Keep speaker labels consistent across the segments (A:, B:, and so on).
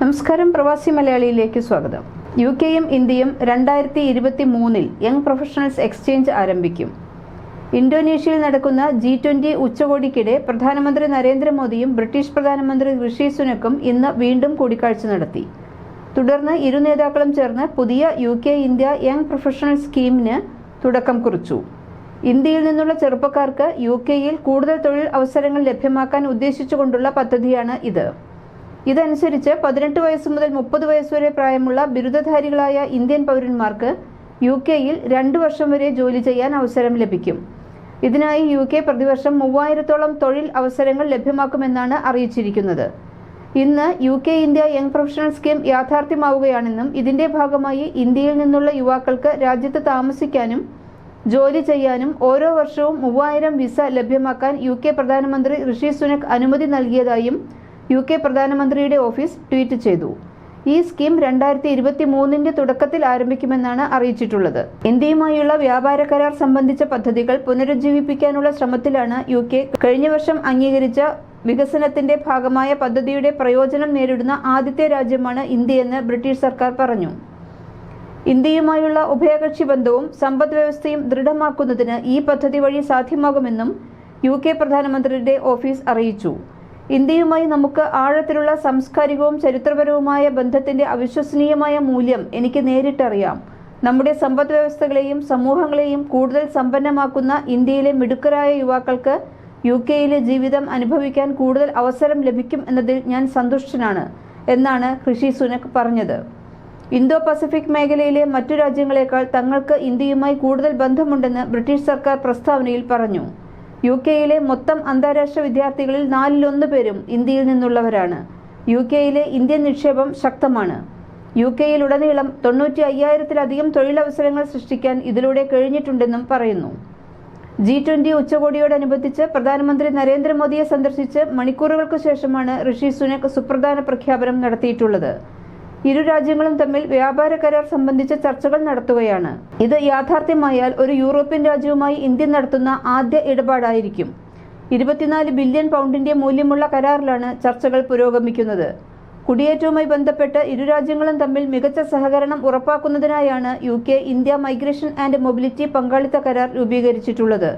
A: നമസ്കാരം പ്രവാസി മലയാളിയിലേക്ക് സ്വാഗതം. യു കെയും ഇന്ത്യയും രണ്ടായിരത്തി ഇരുപത്തി മൂന്നിൽ യങ് പ്രൊഫഷണൽസ് എക്സ്ചേഞ്ച് ആരംഭിക്കും. ഇന്തോനേഷ്യയിൽ നടക്കുന്ന ജി ട്വന്റി ഉച്ചകോടിക്കിടെ പ്രധാനമന്ത്രി നരേന്ദ്രമോദിയും ബ്രിട്ടീഷ് പ്രധാനമന്ത്രി ഋഷി സുനക്കും ഇന്ന് വീണ്ടും കൂടിക്കാഴ്ച നടത്തി. തുടർന്ന് ഇരു നേതാക്കളും ചേർന്ന് പുതിയ U K India young professional സ്കീമിന് തുടക്കം കുറിച്ചു. ഇന്ത്യയിൽ നിന്നുള്ള ചെറുപ്പക്കാർക്ക് യു കെയിൽ കൂടുതൽ തൊഴിൽ അവസരങ്ങൾ ലഭ്യമാക്കാൻ ഉദ്ദേശിച്ചുകൊണ്ടുള്ള പദ്ധതിയാണ് ഇത്. ഇതനുസരിച്ച് പതിനെട്ട് വയസ്സ് മുതൽ മുപ്പത് വയസ്സ് വരെ പ്രായമുള്ള ബിരുദധാരികളായ ഇന്ത്യൻ പൗരന്മാർക്ക് യു കെയിൽ രണ്ടു വർഷം വരെ ജോലി ചെയ്യാൻ അവസരം ലഭിക്കും. ഇതിനായി യു കെ പ്രതിവർഷം മൂവായിരത്തോളം തൊഴിൽ അവസരങ്ങൾ ലഭ്യമാക്കുമെന്നാണ് അറിയിച്ചിരിക്കുന്നത്. ഇന്ന് U K India young professional scheme യാഥാർത്ഥ്യമാവുകയാണെന്നും ഇതിന്റെ ഭാഗമായി ഇന്ത്യയിൽ നിന്നുള്ള യുവാക്കൾക്ക് രാജ്യത്ത് താമസിക്കാനും ജോലി ചെയ്യാനും ഓരോ വർഷവും മൂവായിരം വിസ ലഭ്യമാക്കാൻ യു കെ പ്രധാനമന്ത്രി ഋഷി സുനക് അനുമതി നൽകിയതായും യു കെ പ്രധാനമന്ത്രിയുടെ ഓഫീസ് ട്വീറ്റ് ചെയ്തു. ഈ സ്കീം രണ്ടായിരത്തി ഇരുപത്തി മൂന്നിന്റെ തുടക്കത്തിൽ ആരംഭിക്കുമെന്നാണ് അറിയിച്ചിട്ടുള്ളത്. ഇന്ത്യയുമായുള്ള വ്യാപാര കരാർ സംബന്ധിച്ച പദ്ധതികൾ പുനരുജ്ജീവിപ്പിക്കാനുള്ള ശ്രമത്തിലാണ് യു കെ കഴിഞ്ഞ വർഷം അംഗീകരിച്ച വികസനത്തിന്റെ ഭാഗമായ പദ്ധതിയുടെ പ്രയോജനം നേരിടുന്ന ആദ്യത്തെ രാജ്യമാണ് ഇന്ത്യയെന്ന് ബ്രിട്ടീഷ് സർക്കാർ പറഞ്ഞു. ഇന്ത്യയുമായുള്ള ഉഭയകക്ഷി ബന്ധവും സമ്പദ് വ്യവസ്ഥയും ദൃഢമാക്കുന്നതിന് ഈ പദ്ധതി വഴി സാധ്യമാകുമെന്നും യു കെ പ്രധാനമന്ത്രിയുടെ ഓഫീസ് അറിയിച്ചു. ഇന്ത്യയുമായി നമുക്ക് ആഴത്തിലുള്ള സാംസ്കാരികവും ചരിത്രപരവുമായ ബന്ധത്തിന്റെ അവിശ്വസനീയമായ മൂല്യം എനിക്ക് നേരിട്ടറിയാം. നമ്മുടെ സമ്പദ് വ്യവസ്ഥകളെയും സമൂഹങ്ങളെയും കൂടുതൽ സമ്പന്നമാക്കുന്ന ഇന്ത്യയിലെ മിടുക്കരായ യുവാക്കൾക്ക് യു കെയിലെ ജീവിതം അനുഭവിക്കാൻ കൂടുതൽ അവസരം ലഭിക്കും എന്നതിൽ ഞാൻ സന്തുഷ്ടനാണ് എന്നാണ് കൃഷി സുനക് പറഞ്ഞത്. ഇന്തോ പസഫിക് മേഖലയിലെ മറ്റു രാജ്യങ്ങളെക്കാൾ തങ്ങൾക്ക് ഇന്ത്യയുമായി കൂടുതൽ ബന്ധമുണ്ടെന്ന് ബ്രിട്ടീഷ് സർക്കാർ പ്രസ്താവനയിൽ പറഞ്ഞു. യു കെയിലെ മൊത്തം അന്താരാഷ്ട്ര വിദ്യാർത്ഥികളിൽ നാലിലൊന്ന് പേരും ഇന്ത്യയിൽ നിന്നുള്ളവരാണ്. യു കെയിലെ ഇന്ത്യൻ നിക്ഷേപം ശക്തമാണ്. യു കെയിലുടനീളം തൊണ്ണൂറ്റി അയ്യായിരത്തിലധികം തൊഴിലവസരങ്ങൾ സൃഷ്ടിക്കാൻ ഇതിലൂടെ കഴിഞ്ഞിട്ടുണ്ടെന്നും പറയുന്നു. ജി ട്വന്റി ഉച്ചകോടിയോടനുബന്ധിച്ച് പ്രധാനമന്ത്രി നരേന്ദ്രമോദിയെ സന്ദർശിച്ച് മണിക്കൂറുകൾക്ക് ശേഷമാണ് ഋഷി സുനക് സുപ്രധാന പ്രഖ്യാപനം നടത്തിയിട്ടുള്ളത്. ഇരു രാജ്യങ്ങളും തമ്മിൽ വ്യാപാര കരാർ സംബന്ധിച്ച ചർച്ചകൾ നടത്തുകയാണ്. ഇത് യാഥാർത്ഥ്യമായാൽ ഒരു യൂറോപ്യൻ രാജ്യവുമായി ഇന്ത്യ നടത്തുന്ന ആദ്യ ഇടപാടായിരിക്കും. ഇരുപത്തിനാല് ബില്യൺ പൗണ്ടിന്റെ മൂല്യമുള്ള കരാറിലാണ് ചർച്ചകൾ പുരോഗമിക്കുന്നത്. കുടിയേറ്റവുമായി ബന്ധപ്പെട്ട് ഇരു രാജ്യങ്ങളും തമ്മിൽ മികച്ച സഹകരണം ഉറപ്പാക്കുന്നതിനായാണ് U K India migration and mobility പങ്കാളിത്ത കരാർ രൂപീകരിച്ചിട്ടുള്ളത്.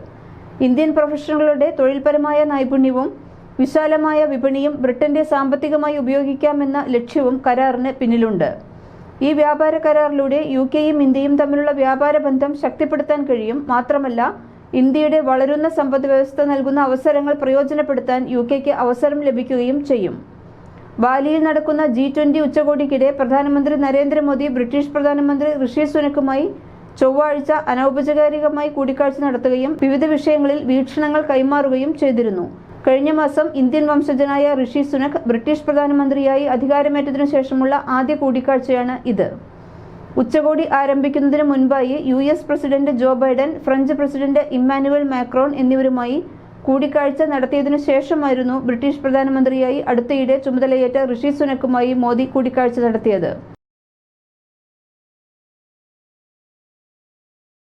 A: ഇന്ത്യൻ പ്രൊഫഷണലുകളുടെ തൊഴിൽപരമായ നൈപുണ്യവും വിശാലമായ വിപണിയും ബ്രിട്ടന്റെ സാമ്പത്തികമായി ഉപയോഗിക്കാമെന്ന ലക്ഷ്യവും കരാറിന് പിന്നിലുണ്ട്. ഈ വ്യാപാര കരാറിലൂടെ യു കെയും ഇന്ത്യയും തമ്മിലുള്ള വ്യാപാര ബന്ധം ശക്തിപ്പെടുത്താൻ കഴിയും. മാത്രമല്ല ഇന്ത്യയുടെ വളരുന്ന സമ്പദ് വ്യവസ്ഥ നൽകുന്ന അവസരങ്ങൾ പ്രയോജനപ്പെടുത്താൻ യു കെക്ക് അവസരം ലഭിക്കുകയും ചെയ്യും. ബാലിയിൽ നടക്കുന്ന ജി ട്വന്റി ഉച്ചകോടിക്കിടെ പ്രധാനമന്ത്രി നരേന്ദ്രമോദി ബ്രിട്ടീഷ് പ്രധാനമന്ത്രി ഋഷി സുനക്കുമായി ചൊവ്വാഴ്ച അനൗപചാരികമായി കൂടിക്കാഴ്ച നടത്തുകയും വിവിധ വിഷയങ്ങളിൽ വീക്ഷണങ്ങൾ കൈമാറുകയും ചെയ്തിരുന്നു. കഴിഞ്ഞ മാസം ഇന്ത്യൻ വംശജനായ ഋഷി സുനക് ബ്രിട്ടീഷ് പ്രധാനമന്ത്രിയായി അധികാരമേറ്റതിനു ശേഷമുള്ള ആദ്യ കൂടിക്കാഴ്ചയാണ് ഇത്. ഉച്ചകോടി ആരംഭിക്കുന്നതിന് മുൻപായി U S president Joe Biden French president Emmanuel Macron എന്നിവരുമായി കൂടിക്കാഴ്ച നടത്തിയതിനു ശേഷമായിരുന്നു ബ്രിട്ടീഷ് പ്രധാനമന്ത്രിയായി അടുത്തയിടെ ചുമതലയേറ്റ ഋഷി സുനക്കുമായി മോദി കൂടിക്കാഴ്ച നടത്തിയത്.